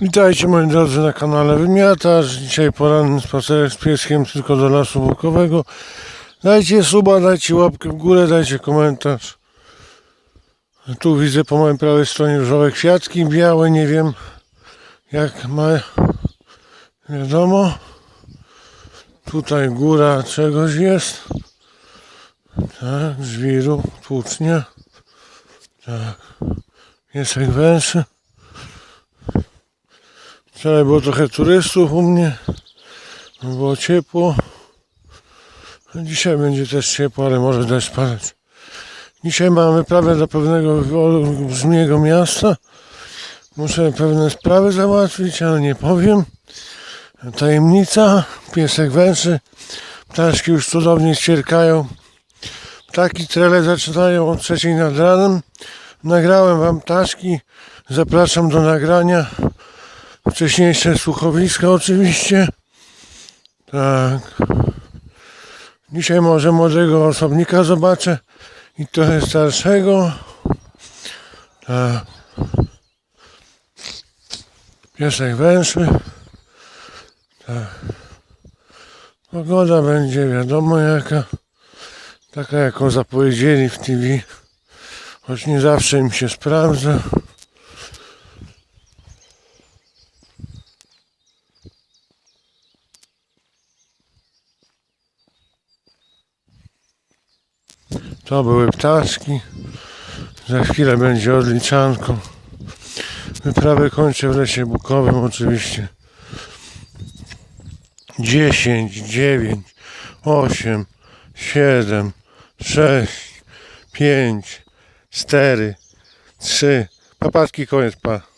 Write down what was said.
Witajcie moi drodzy na kanale Wymiatacz. Dzisiaj poranny spacerek z pieskiem tylko do lasu bukowego. Dajcie suba, dajcie łapkę w górę, dajcie komentarz. Tu widzę po mojej prawej stronie różowe kwiatki, białe, nie wiem jak ma wiadomo. Tutaj góra czegoś jest. Tak, żwiru, tłucznia. Tak, piesek węży. Wczoraj było trochę turystów u mnie. Było ciepło. A Dzisiaj będzie też ciepło, ale może deszcz padać. Dzisiaj mam wyprawę do pewnego brzmiego miasta. Muszę pewne sprawy załatwić, ale nie powiem. Tajemnica, piesek węży. Ptaszki już cudownie ćwierkają. Ptaki trele zaczynają od trzeciej nad ranem. Nagrałem wam ptaszki. Zapraszam do nagrania wcześniejsze słuchowiska oczywiście. Tak. Dzisiaj może młodego osobnika zobaczę i trochę starszego. Tak. Piesek węższy. Tak. Pogoda będzie wiadomo jaka. Taka jaką zapowiedzieli w TV. Choć nie zawsze im się sprawdza. To były ptaszki. Za chwilę będzie odliczanko. Wyprawę kończę w lesie bukowym oczywiście. 10, 9, 8, 7, 6, 5, 4, 3. Papatki koniec pa.